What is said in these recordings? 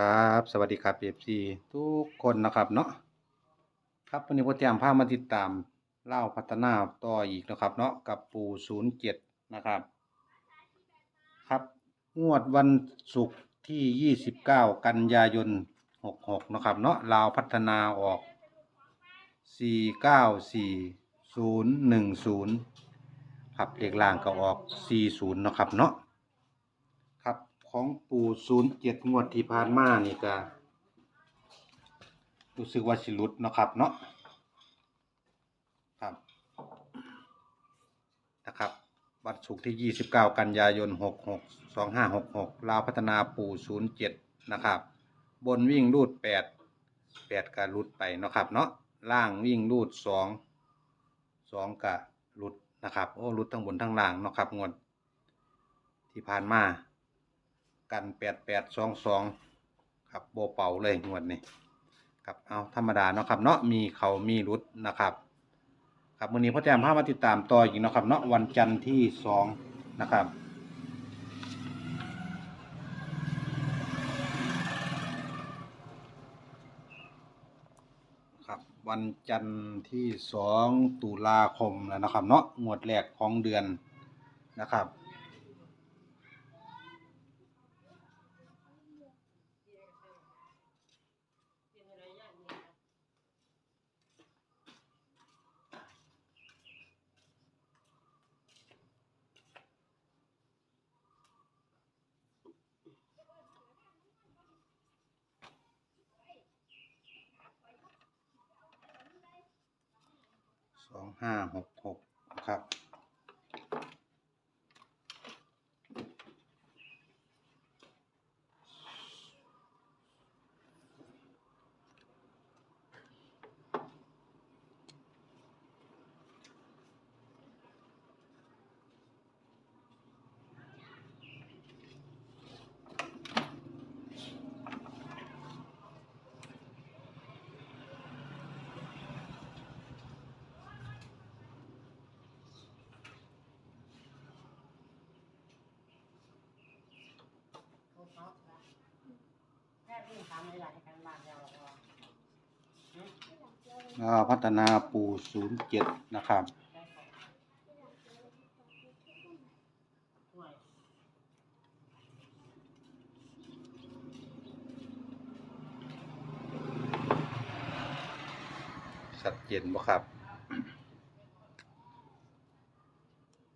ครับ สวัสดีครับเอฟซีทุกคนนะครับเนาะครับวันนี้พ่อแจมพามาติดตามเล่าพัฒนาต่ออีกนะครับ เนาะกับปูศูนย์เจ็ดนะครับ ครับงวดวันศุกร์ที่ยี่สิบเก้ากันยายนหกหกนะครับเนาะลาวพัฒนาออกสี่เก้าสี่ศูนย์หนึ่งศูนย์ครับเลขล่างก็ออกสี่ศูนย์นะครับเนาะ ของปู่ศูนย์เจ็ดงวดที่ผ่านมานี่ก็รู้สึกว่าสิลุดเนาะครับเนาะครับนะครับ วันศุกร์ที่ยี่สิบเก้ากันยายนหกหกสองห้าหกหกลาวพัฒนาปู่ศูนย์เจ็ดนะครับ บนวิ่งรูดแปดแปดก็หลุดไปเนาะครับเนาะล่างวิ่งรูดสองสองก็หลุดนะครับ โอ้หลุดทั้งบนทั้งล่างเนาะครับงวดที่ผ่านมา กันแปดแปดสองสองครับโบเป่าเลยงวดนี้ครับเอาธรรมดาเนาะครับเนาะมีเขามีรุดนะครับ ครับวันนี้พ่อแจมพามาติดตามต่ออีกเนาะครับเนาะวันจันทร์ที่สองนะครับครับวันจันทร์ที่สองตุลาคมแล้วนะครับเนาะงวดแรกของเดือนนะครับ ส องห้าหกหกครับ แค่วิ่งตามในหลักการบ้านเราก็อ่าพัฒนาปู่ศูนย์เจ็ดนะครับได้ของช่วยชัดเจนบ่ครับ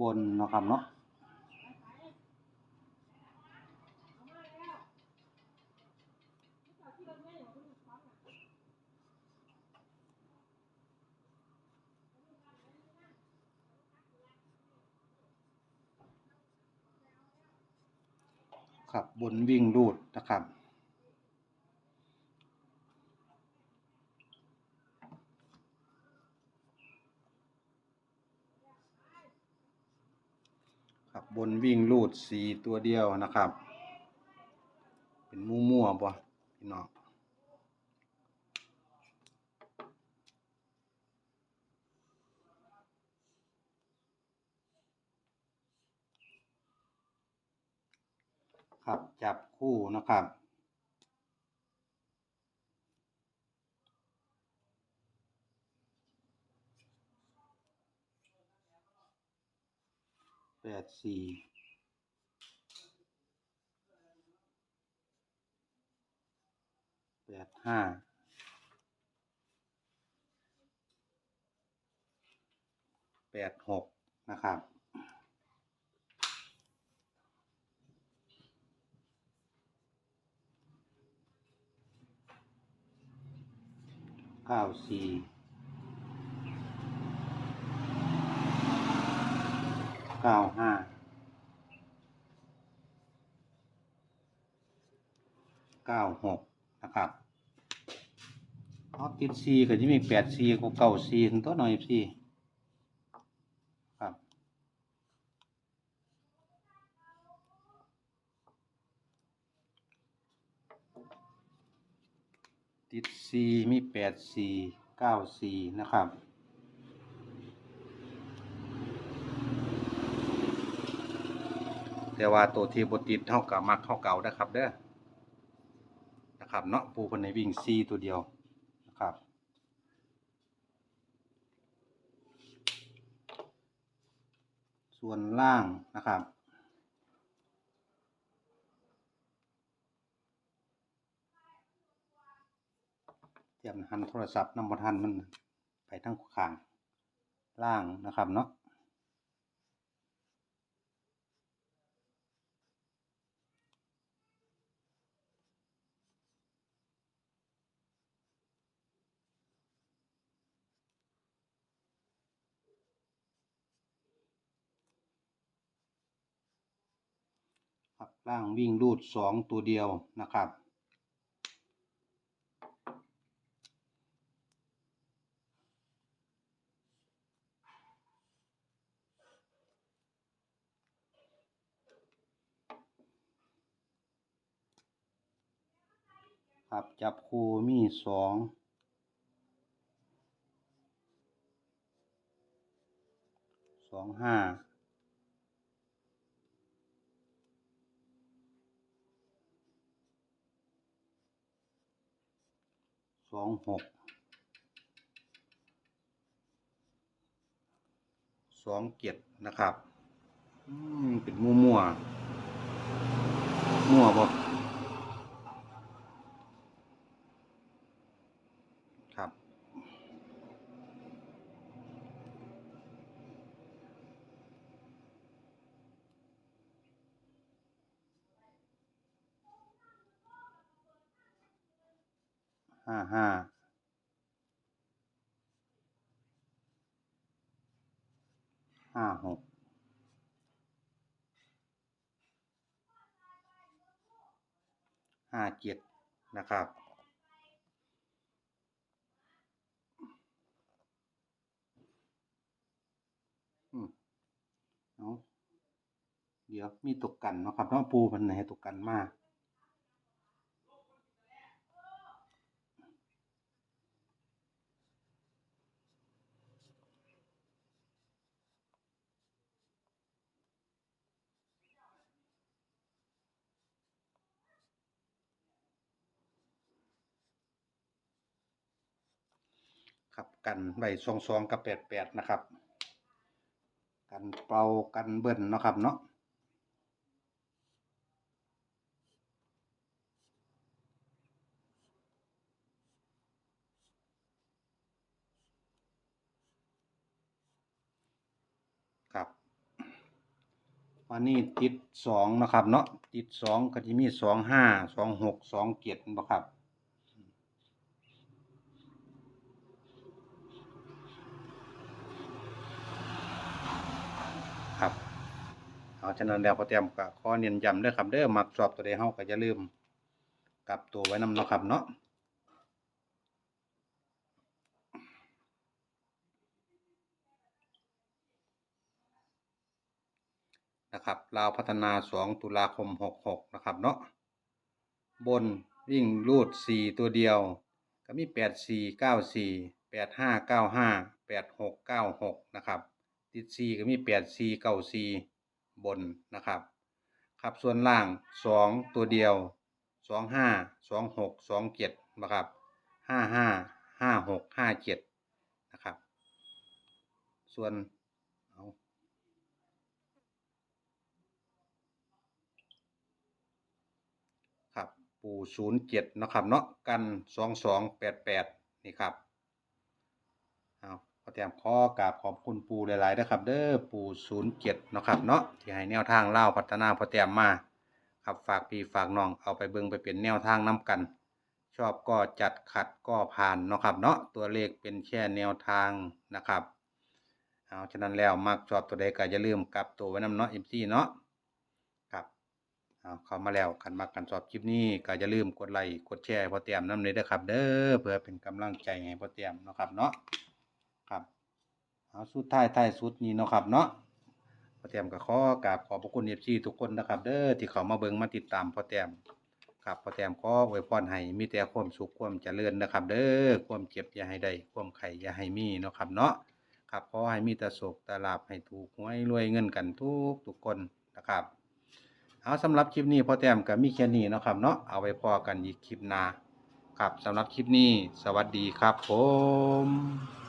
บนเนาะครับเนาะ ครับบนวิ่งรูดนะครับครับบนวิ่งรูดสีตัวเดียวนะครับ เป็นมูมั่วๆบ่พี่น้อง ครับจับคู่นะครับแปดสี่แปดห้าแปดหกนะครับ เก้าสี่เก้าห้าเก้าหกนะครับเอาติดสี่ก็จะมีแปดสี่กับเก้าซีถึงตัวหน่อยซีครับ ติดซีมีแปดซีเก้าซีนะครับ แต่ว่าตัวที่บติดเท่ากับมักเท่าเก่านะครับเด้อนะครับเนาะปูคนในวิ่งซีตัวเดียวนะครับส่วนล่างนะครับ ตรียมหันโทรศัพท์นำบทันมันไปทั้งข้างล่างนะครับเนาะครับล่างวิ่งรูดสองตัวเดียวนะครับ ครับจับคู่มีสองสองห้าสองหกสองเจ็ดนะครับ อืม เป็นมั่วมั่วมั่วบ ห้าห้าห้าหกห้าเจ็ดนะครับอืมเอาเดี๋ยวมีตกกันนะครับเนาะปูมันไหนตกกันมาก ครับกันใบซองซองกับแปดแปดนะครับ กันเป่ากันเบิ้ลเนาะครับเนาะครับวันนี้ติดสองนะครับเนาะติดสองก็จะมีสองห้าสองหกสองเจ็ดนะครับครับ เอาฉะนั้นแล้วพอเตรียมก็ขอเน้นย้ำเด้อครับเด้อมักชอบตัวใดเฮาก็อย่าลืมกลับตัวไว้นำเนาะครับเนาะนะครับลาวพัฒนา 2 ตุลาคม 66 นะครับเนาะบนวิ่งรูด 4 ตัวเดียว ก็มี 8 4 9 4 8 5 9 5 8 6 9 6 นะครับ ติด 4 ก็มี 8 4 9 4 บนนะครับ ครับส่วนล่าง 2 ตัวเดียว 2 5 2 6 2 7นะครับ5 5 5 6 5 7นะครับ ส่วนเอาครับปู07นะครับเนาะกัน 2288 นี่ครับ ขอแถมขอกราบขอบคุณปูหลายๆนะครับ เด้อปูศูนย์เจ็ดนะครับเนาะที่ให้แนวทางเล่าพัฒนาพอแต้มมาครับฝากพี่ฝากน้องเอาไปเบิ่งไปเป็นแนวทางน้กัน ชอบก็จัดขัดก็ผ่านเนาะครับเนาะตัวเลขเป็นแค่แนวทางนะครับเอาฉะนั้นแล้วมักชอบตัวใดก็อย่าลืมกลับตัวไว้นำเนาะเอ็มซีเนาะครับเอาเข้ามาแล้วคันมักกันชอบคลิปนี้ก็อย่าลืมกดไลค์กดแชร์พอแต้มน้ำเลยเด้อครับ เด้อเพื่อเป็นกำลังใจให้พอแต้มเนาะครับเนาะ ครับเอาสุดท้ายท้ายสุดนี้เนาะครับเนาะพอแต้มก็ขอกราบขอบพระคุณเอฟซีทุกคนนะครับ เด้อที่เขามาเบิ่งมาติดตามพอแต้มครับพอแต้มขออวยพรให้มีแต่ความสุขความเจริญนะครับ เด้อความเจ็บอย่าให้ได้ความไข่อย่าให้มีเนาะครับเนาะครับขอให้มีแต่โศกแต่ลาภให้ถูกหวยรวยเงินกันทุกทุกคนนะครับเอาสำหรับคลิปนี้พ่อแต้มก็มีแค่นี้เนาะครับเนาะเอาไว้พอกันอีกคลิปหน้าครับสำหรับคลิปนี้ สวัสดีครับผม